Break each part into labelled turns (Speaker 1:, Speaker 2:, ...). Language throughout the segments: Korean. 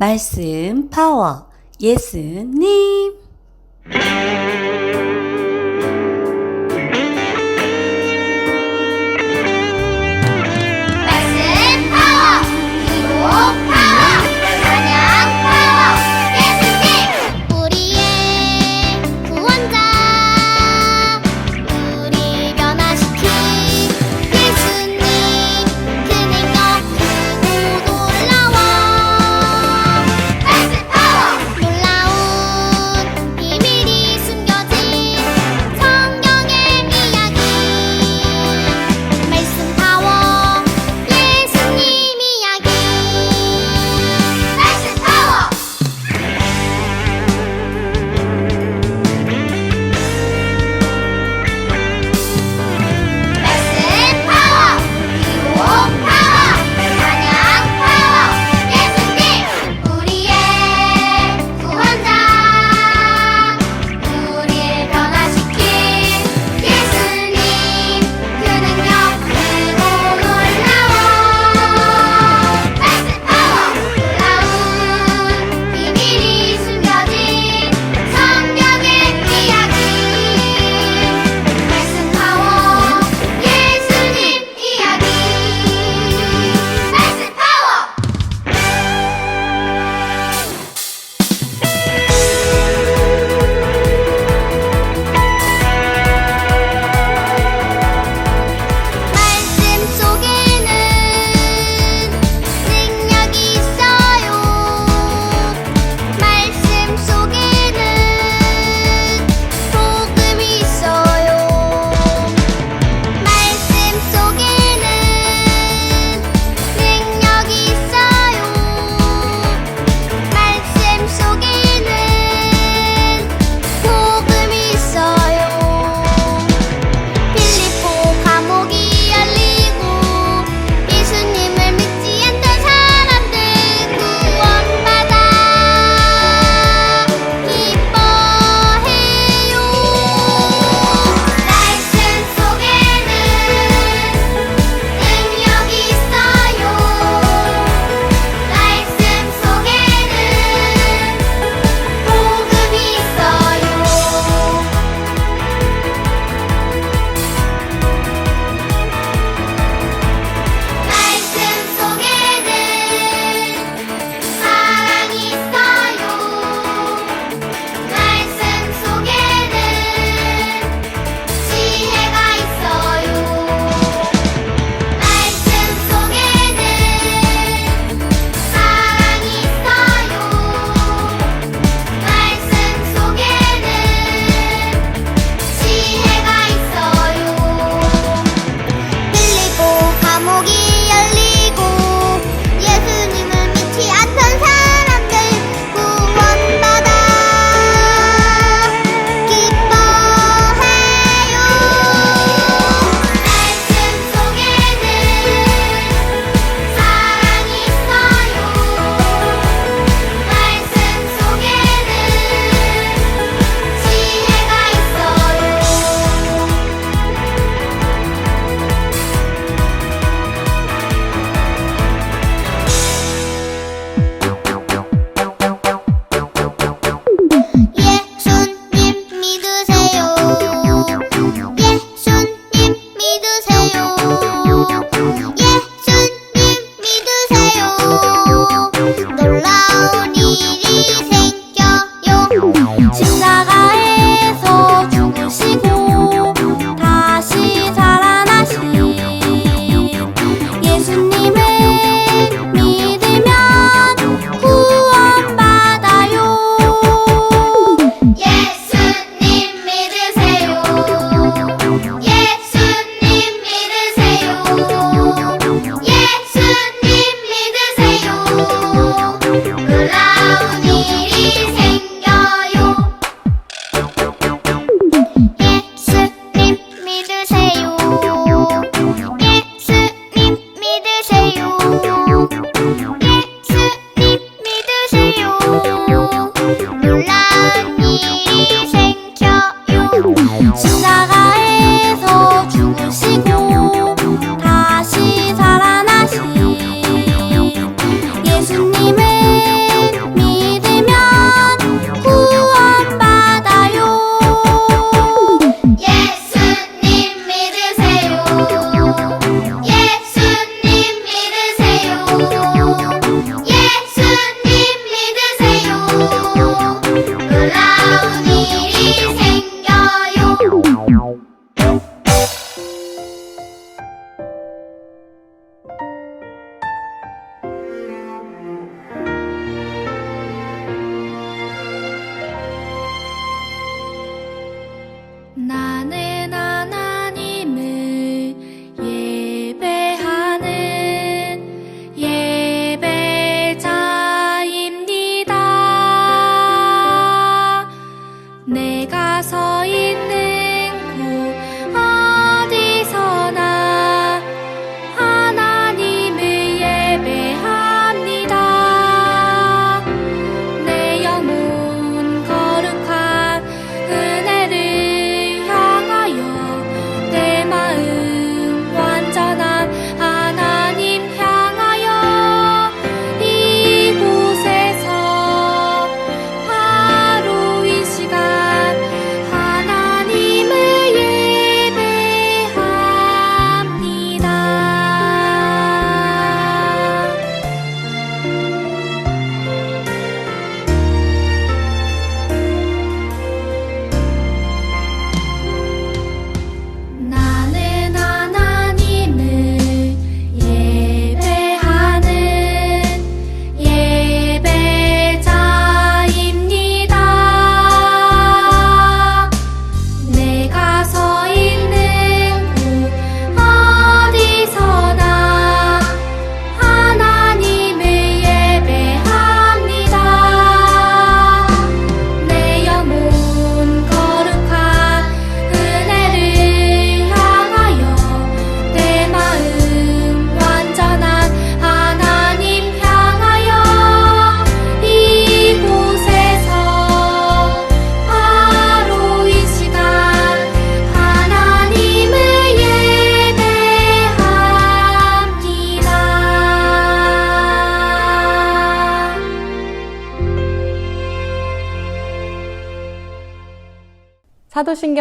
Speaker 1: 말씀 파워. 예수님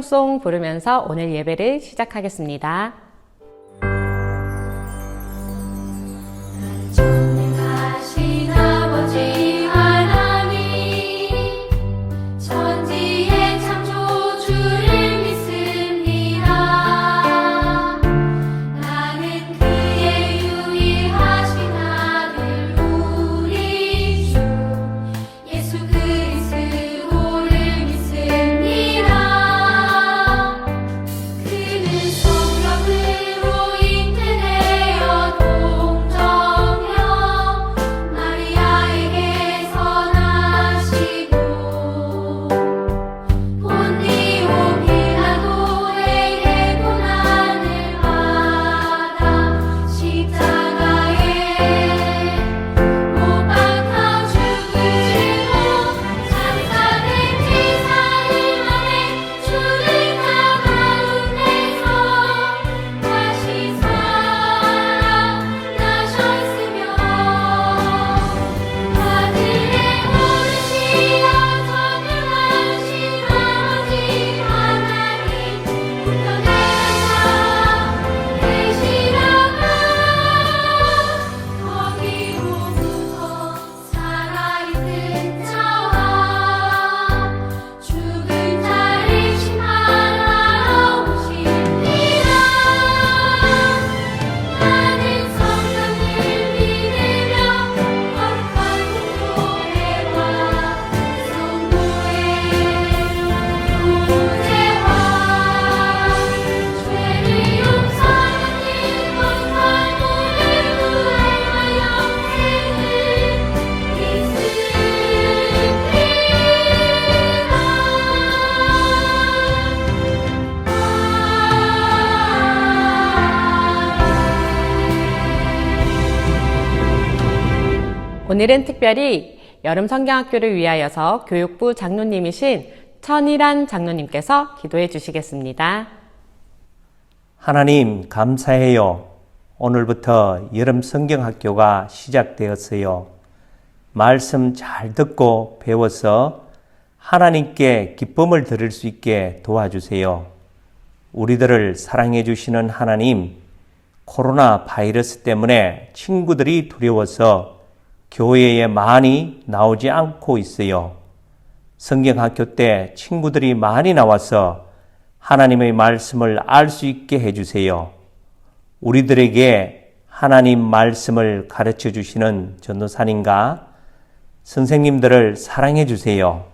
Speaker 2: 사도신경송 부르면서 오늘 예배를 시작하겠습니다.
Speaker 3: 오늘은
Speaker 2: 특별히 여름 성경학교를 위하여서 교육부 장로님이신 천일한 장로님께서 기도해 주시겠습니다.
Speaker 4: 하나님 감사해요. 오늘부터 여름 성경학교가 시작되었어요. 말씀 잘 듣고 배워서 하나님께 기쁨을 드릴 수 있게 도와주세요. 우리들을 사랑해 주시는 하나님, 코로나 바이러스 때문에 친구들이 두려워서 교회에 많이 나오지 않고 있어요. 성경학교 때 친구들이 많이 나와서 하나님의 말씀을 알 수 있게 해주세요. 우리들에게 하나님 말씀을 가르쳐 주시는 전도사님과 선생님들을 사랑해 주세요.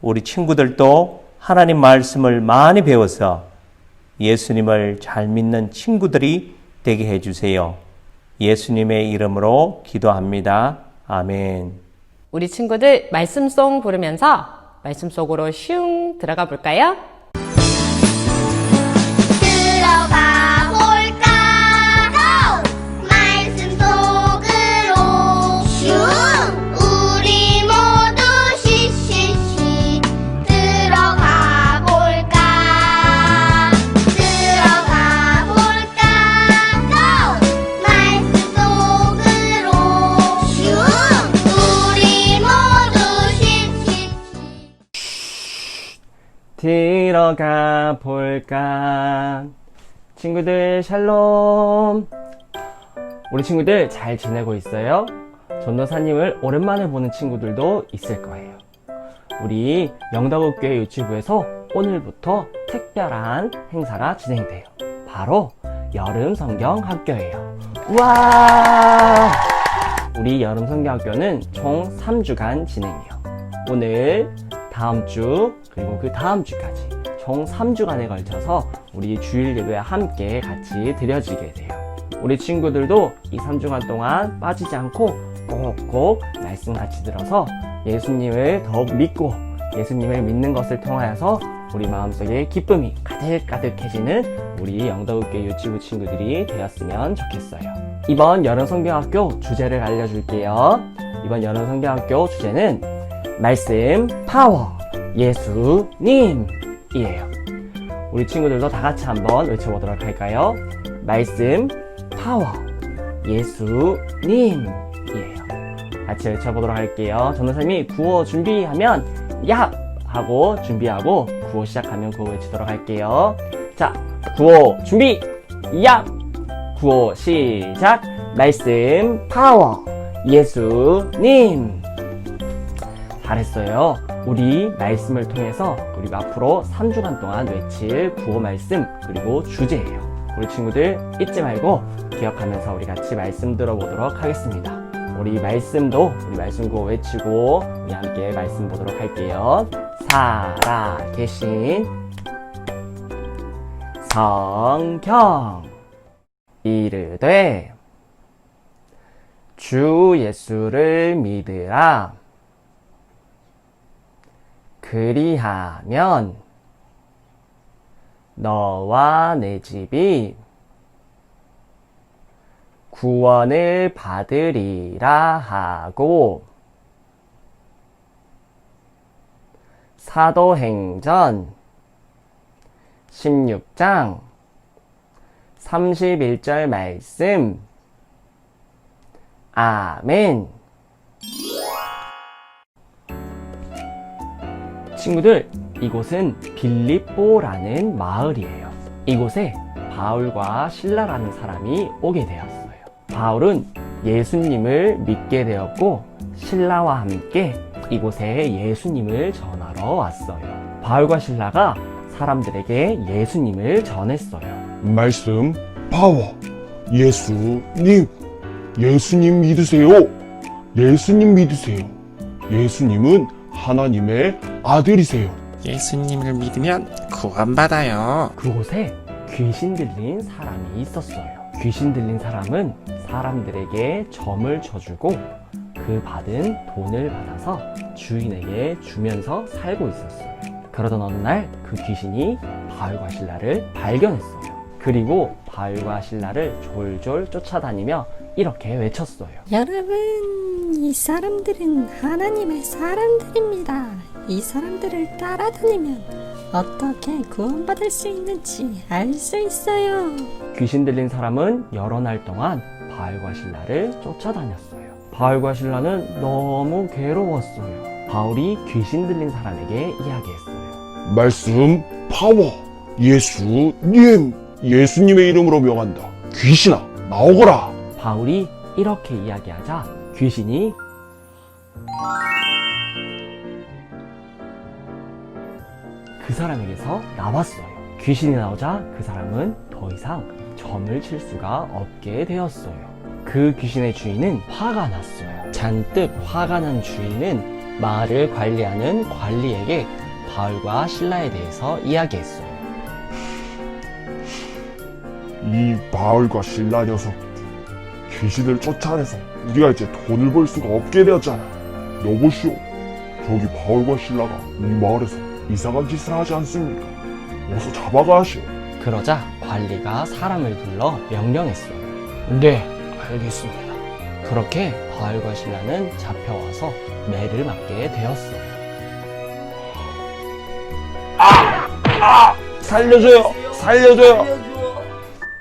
Speaker 4: 우리 친구들도 하나님 말씀을 많이 배워서 예수님을 잘 믿는 친구들이 되게 해 주세요. 예수님의 이름으로 기도합니다. 아멘.
Speaker 2: 우리 친구들 말씀 송 부르면서 말씀 속으로 슝 들어가 볼까요?
Speaker 5: 들어가 볼까? 친구들 샬롬. 우리 친구들 잘 지내고 있어요? 전도사님을 오랜만에 보는 친구들도 있을 거예요. 우리 영다국교회 유치부에서 오늘부터 특별한 행사가 진행돼요. 바로 여름 성경 학교예요. 와! 우리 여름 성경 학교는 총 3주간 진행해요. 오늘, 다음 주, 그리고 그 다음 주까지 총 3주간에 걸쳐서 우리 주일 예배와 함께 같이 드려지게 돼요. 우리 친구들도 이 3주간 동안 빠지지 않고 꼭꼭 말씀 같이 들어서 예수님을 더욱 믿고 예수님을 믿는 것을 통하여서 우리 마음속에 기쁨이 가득가득해지는 우리 영덕교회 유치부 친구들이 되었으면 좋겠어요. 이번 여름 성경학교 주제를 알려줄게요. 이번 여름 성경학교 주제는 말씀 파워 예수님이에요. 우리 친구들도 다 같이 한번 외쳐보도록 할까요? 말씀 파워 예수님이에요. 같이 외쳐보도록 할게요. 전도사님이 구호 준비하면 야 하고 준비하고 구호 시작하면 구호 외치도록 할게요. 자, 구호 준비! 야! 구호 시작! 말씀 파워! 예수님! 잘했어요. 우리 말씀을 통해서 우리가 앞으로 3주간 동안 외칠 구호 말씀 그리고 주제예요. 우리 친구들 잊지 말고 기억하면서 우리 같이 말씀 들어보도록 하겠습니다. 우리 말씀도 우리 말씀 구호 외치고 우리 함께 말씀 보도록 할게요. 살아 계신 성경 이르되 주 예수를 믿으라 그리하면 너와 내 집이 구원을 받으리라 하고 사도행전 16장 31절 말씀. 아멘 친구들, 이곳은 빌립보라는 마을이에요. 이곳에 바울과 신라라는 사람이 오게 되었어요. 바울은 예수님을 믿게 되었고, 신라와 함께 이곳에 예수님을 전하러 왔어요. 바울과 신라가 사람들에게 예수님을 전했어요.
Speaker 6: 말씀 파워 예수님 예수님 믿으세요 예수님 믿으세요 예수님은 하나님의 아들이세요
Speaker 7: 예수님을 믿으면 구원받아요.
Speaker 5: 그곳에 귀신 들린 사람이 있었어요. 귀신 들린 사람은 사람들에게 점을 쳐주고 그 받은 돈을 받아서 주인에게 주면서 살고 있었어요. 그러던 어느 날 그 귀신이 바울과 신라를 발견했어요. 그리고 바울과 신라를 졸졸 쫓아다니며 이렇게 외쳤어요.
Speaker 8: 여러분, 이 사람들은 하나님의 사람들입니다. 이 사람들을 따라다니면 어떻게 구원받을 수 있는지 알 수 있어요.
Speaker 5: 귀신 들린 사람은 여러 날 동안 바울과 신라를 쫓아다녔어요. 바울과 신라는 너무 괴로웠어요. 바울이 귀신 들린 사람에게 이야기했어요.
Speaker 6: 말씀 파워 예수님 예수님의 이름으로 명한다 귀신아 나오거라
Speaker 5: 바울이 이렇게 이야기하자 귀신이 그 사람에게서 나왔어요. 귀신이 나오자 그 사람은 더 이상 점을 칠 수가 없게 되었어요. 그 귀신의 주인은 화가 났어요. 잔뜩 화가 난 주인은 마을을 관리하는 관리에게 바울과 신라에 대해서 이야기했어요.
Speaker 6: 이 바울과 신라 녀석 귀신을 쫓아내서 우리가 이제 돈을 벌 수가 없게 되었잖아 여보시오 저기 바울과 신라가 이 마을에서 이상한 짓을 하지 않습니까 어서 잡아가시오
Speaker 5: 그러자 관리가 사람을 불러 명령했어요. 네, 알겠습니다. 그렇게 바울과 신라는 잡혀와서 매를 맞게 되었어요.
Speaker 6: 살려줘요 살려줘요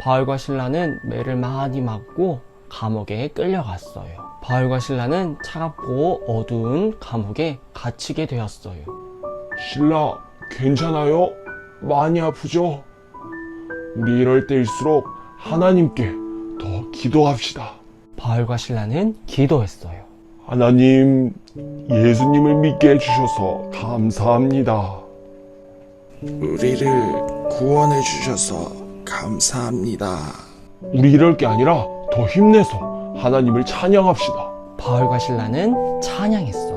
Speaker 5: 바울과 신라는 매를 많이 맞고 감옥에 끌려갔어요. 바울과 신라는 차갑고 어두운 감옥에 갇히게 되었어요.
Speaker 6: 신라 괜찮아요? 많이 아프죠? 우리 이럴 때일수록 하나님께 더 기도합시다.
Speaker 5: 바울과 신라는 기도했어요.
Speaker 6: 하나님, 예수님을 믿게 해주셔서 감사합니다.
Speaker 7: 우리를 구원해 주셔서 감사합니다.
Speaker 6: 우리 이럴 게 아니라 더 힘내서 하나님을 찬양합시다.
Speaker 5: 바울과 신라는 찬양했어요.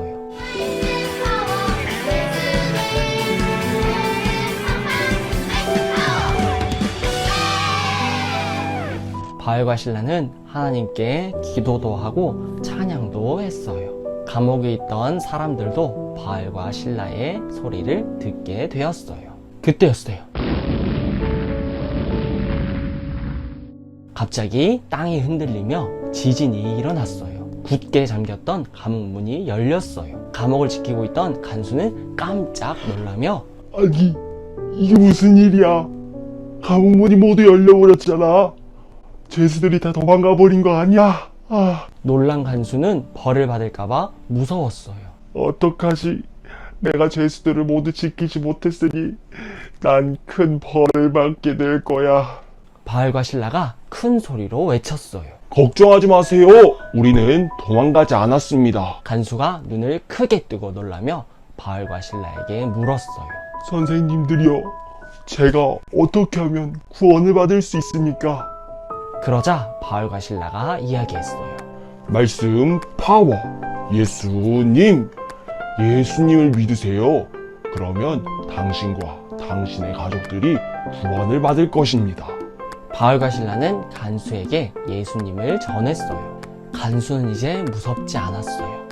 Speaker 5: 바울과 신라는 하나님께 기도도 하고 찬양도 했어요. 감옥에 있던 사람들도 바울과 신라의 소리를 듣게 되었어요. 그때였어요. 갑자기 땅이 흔들리며 지진이 일어났어요. 굳게 잠겼던 감옥 문이 열렸어요. 감옥을 지키고 있던 간수는 깜짝 놀라며
Speaker 6: 아니, 이게 무슨 일이야? 감옥 문이 모두 열려버렸잖아. 죄수들이 다 도망가 버린 거 아니야? 아,
Speaker 5: 놀란 간수는 벌을 받을까봐 무서웠어요.
Speaker 6: 어떡하지? 내가 죄수들을 모두 지키지 못했으니 난 큰 벌을 받게 될 거야.
Speaker 5: 바울과 신라가 큰 소리로 외쳤어요.
Speaker 6: 걱정하지 마세요. 우리는 도망가지 않았습니다.
Speaker 5: 간수가 눈을 크게 뜨고 놀라며 바울과 신라에게 물었어요.
Speaker 6: 선생님들이여, 제가 어떻게 하면 구원을 받을 수 있습니까?
Speaker 5: 그러자 바울과 신라가 이야기했어요.
Speaker 6: 말씀 파워. 예수님. 예수님을 믿으세요. 그러면 당신과 당신의 가족들이 구원을 받을 것입니다.
Speaker 5: 바울과 신라는 간수에게 예수님을 전했어요. 간수는 이제 무섭지 않았어요.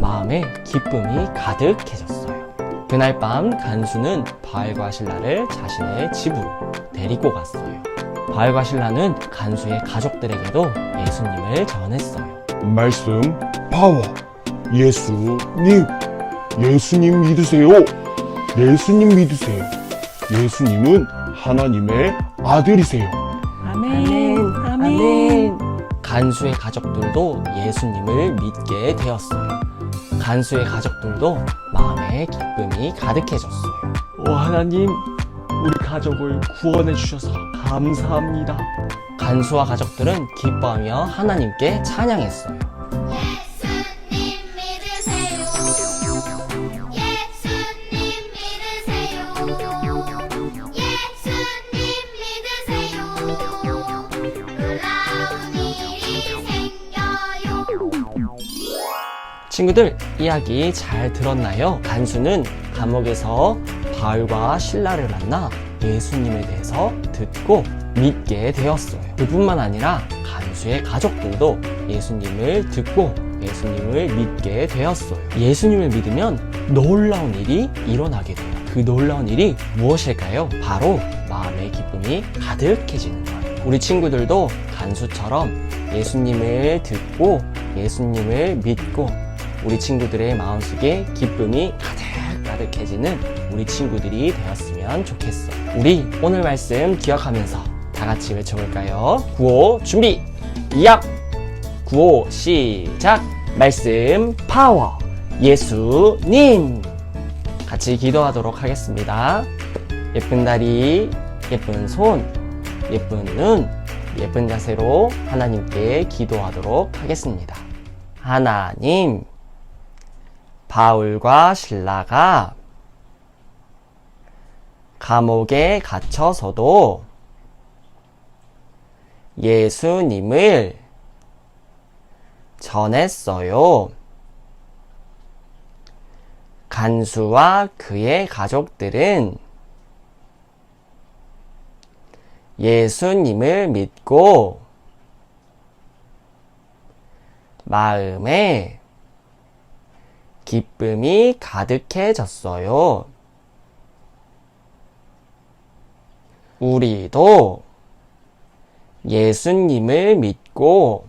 Speaker 5: 마음에 기쁨이 가득해졌어요. 그날 밤 간수는 바울과 신라를 자신의 집으로 데리고 갔어요. 바울과 신라는 간수의 가족들에게도 예수님을 전했어요.
Speaker 6: 말씀 파워. 예수님. 예수님 믿으세요. 예수님 믿으세요. 예수님은 하나님의 아들이세요.
Speaker 8: 아멘, 아멘.
Speaker 5: 간수의 가족들도 예수님을 믿게 되었어요. 간수의 가족들도 마음에 기쁨이 가득해졌어요. 오 하나님, 우리 가족을 구원해 주셔서 감사합니다. 간수와 가족들은 기뻐하며 하나님께 찬양했어요.
Speaker 9: 예수님 믿으세요. 예수님 믿으세요. 예수님 믿으세요. 놀라운 일이 생겨요.
Speaker 5: 친구들, 이야기 잘 들었나요? 간수는 감옥에서 바울과 신라를 만나 예수님에 대해서 듣고 믿게 되었어요. 그뿐만 아니라 간수의 가족들도 예수님을 듣고 예수님을 믿게 되었어요. 예수님을 믿으면 놀라운 일이 일어나게 돼요. 그 놀라운 일이 무엇일까요? 바로 마음의 기쁨이 가득해지는 거예요. 우리 친구들도 간수처럼 예수님을 듣고 예수님을 믿고 우리 친구들의 마음속에 기쁨이 가득 가득해지는 우리 친구들이 되었 으면 좋겠어. 우리 오늘 말씀 기억하면서 다 같이 외쳐볼까요? 구호 준비! 약! 구호 시작! 말씀 파워! 예수님! 같이 기도하도록 하겠습니다. 예쁜 다리, 예쁜 손, 예쁜 눈, 예쁜 자세로 하나님께 기도하도록 하겠습니다. 하나님, 바울과 신라가 감옥에 갇혀서도 예수님을 전했어요. 간수와 그의 가족들은 예수님을 믿고 마음에 기쁨이 가득해졌어요. 우리도 예수님을 믿고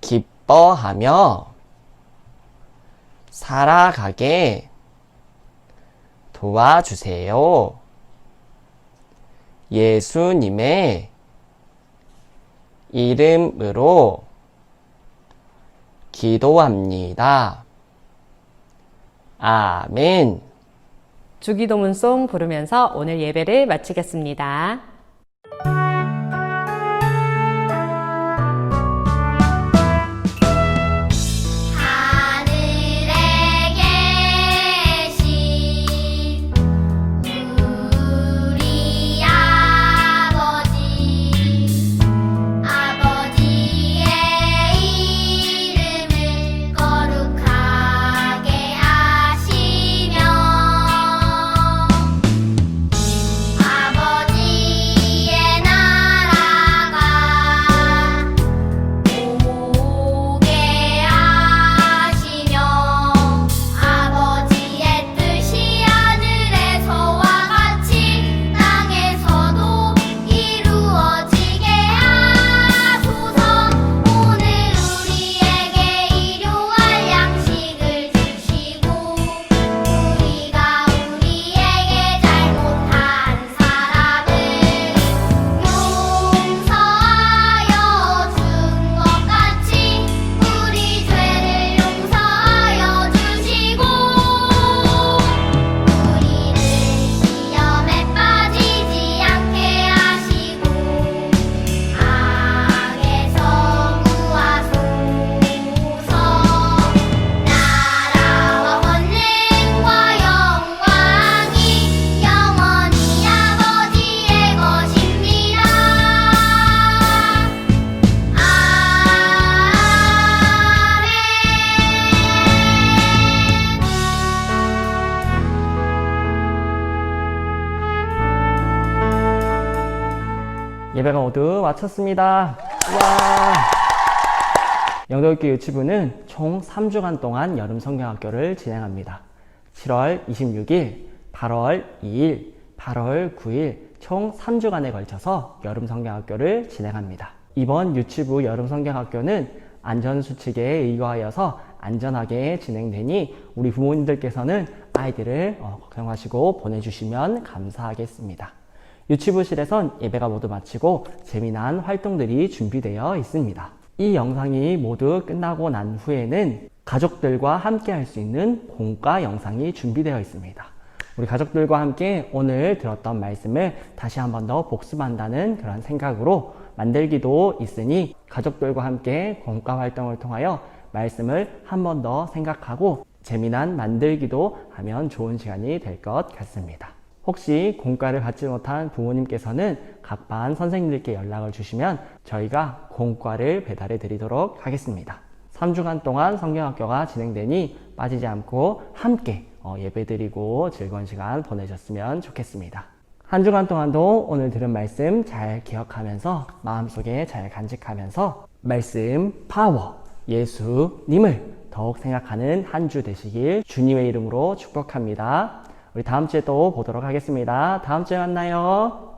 Speaker 5: 기뻐하며 살아가게 도와주세요. 예수님의 이름으로 기도합니다. 아멘.
Speaker 2: 주기도문송 부르면서 오늘 예배를 마치겠습니다.
Speaker 5: 모두 마쳤습니다. 와! 영도교육 유치부는 총 3주간 동안 여름 성경학교를 진행합니다. 7월 26일, 8월 2일, 8월 9일 총 3주간에 걸쳐서 여름 성경학교를 진행합니다. 이번 유치부 여름 성경학교는 안전수칙에 의거하여서 안전하게 진행되니 우리 부모님들께서는 아이들을 어, 걱정하시고 보내주시면 감사하겠습니다. 유치부실에선 예배가 모두 마치고 재미난 활동들이 준비되어 있습니다. 이 영상이 모두 끝나고 난 후에는 가족들과 함께 할 수 있는 공과 영상이 준비되어 있습니다. 우리 가족들과 함께 오늘 들었던 말씀을 다시 한 번 더 복습한다는 그런 생각으로 만들기도 있으니 가족들과 함께 공과 활동을 통하여 말씀을 한 번 더 생각하고 재미난 만들기도 하면 좋은 시간이 될 것 같습니다. 혹시 공과를 받지 못한 부모님께서는 각 반 선생님들께 연락을 주시면 저희가 공과를 배달해 드리도록 하겠습니다. 3주간 동안 성경학교가 진행되니 빠지지 않고 함께 어, 예배드리고 즐거운 시간 보내셨으면 좋겠습니다. 한 주간 동안도 오늘 들은 말씀 잘 기억하면서 마음속에 잘 간직하면서 말씀 파워 예수님을 더욱 생각하는 한 주 되시길 주님의 이름으로 축복합니다. 우리 다음 주에 또 보도록 하겠습니다. 다음 주에 만나요.